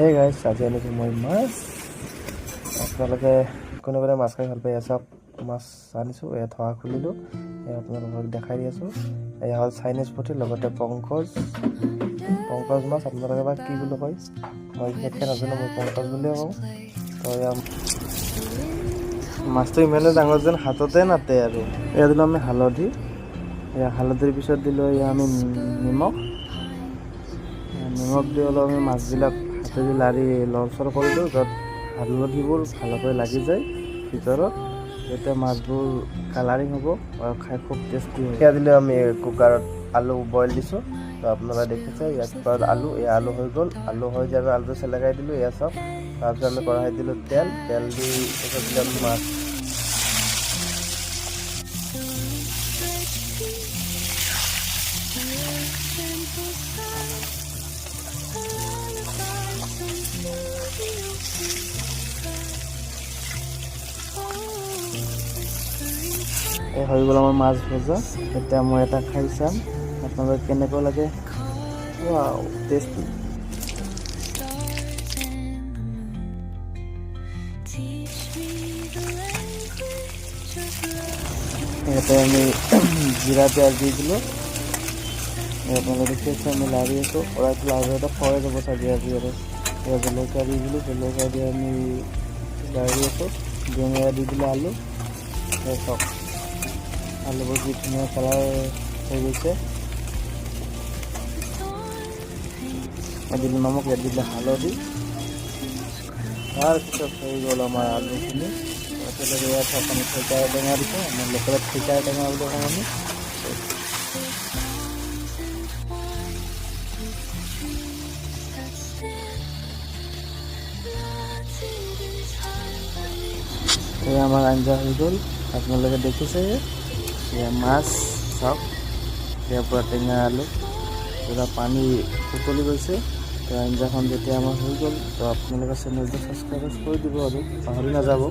সেই গাইছ আজি আনিছোঁ মই মাছ, আপোনালোকে কোনে কোনে মাছ খাই ভালো পাই আছে মাছ আনিছোঁ, এয়া থোৱা খুলিলোঁ, এয়া আপোনালোকক দেখাই দি আছোঁ। এয়া হ'ল চাইনিজ পুঠি, লগতে পংকজ পংকজ মাছ, আপোনালোকে বা কি বুলি কয়? মই বিশেষকৈ নাজানো, মই পংকজ বুলিয়ে কওঁ। তো এয়া মাছটো ইমানে ডাঙৰ যেন হাততে নাতে আৰু। এয়া দিলোঁ আমি হালধি। এয়া হালধিৰ পিছত দিলোঁ এয়া আমি নিমখ। নিমখ দি অলপ আমি মাছবিলাক হাতেদি লাৰি লৰচৰ কৰি দিওঁ য'ত হালধিবোৰ ভালকৈ লাগি যায় ভিতৰত তেতিয়া মাছবোৰ কালাৰিং হ'ব আৰু খাই খুব টেষ্টি হ'ব সেয়া দিলে আমি কুকাৰত আলু বইল দিছোঁ, তো আপোনালোকে দেখিছে কুকাৰত আলু, এই আলু হৈ গ'ল, আলু হৈ যাব আলুটো চেলেকাই দিলোঁ, এয়া চাওক তাৰপিছত আমি কঢ়াইত দিলোঁ তেল তেল দি তাৰপিছত দিলোঁ আমি মাছ। এই হৈ গ'ল আমাৰ মাছ ভজা। এতিয়া মই এটা খাই চাম আপোনালোকে কেনেকুৱা লাগে। ৱাও টেষ্টি ইয়াতে আমি জিৰা পিঁয়াজ দি দিলোঁ। এই আপোনালোকে দেখি আমি লাৰি আছোঁ কড়াইটো লাৰি এটা খোৱাই যাব চাগে আজি আৰু এয়া জলকীয়া দি দিলোঁ। জলকীয়া দি আমি লাৰি আছোঁ বেঙেনা দি দিলোঁ আলু। এই আলুবোৰ কি ধুনীয়া কালাৰ হৈ গৈছে। দিলোঁ নমক দিলোঁ হালধি তাৰপিছত হৈ গ'ল আমাৰ আলুখিনি তাৰপিছত ইয়াত চাওক আমি টেঙা দিছোঁ আমাৰ লোকেলত থেকেৰা টেঙা বুলি কওঁ আমি। এয়া আমাৰ আঞ্জা হৈ গ'ল আপোনালোকে দেখিছে এয়া মাছ চাওক এতিয়া পৰা টেঙা আলু পূৰা পানী উতলি গৈছে তো আঞ্জাখন যেতিয়া আমাৰ হৈ গ'ল তো আপোনালোকে চেনেলটো ছাবস্ক্ৰাইব কৰি দিব আৰু পাহৰি নাযাব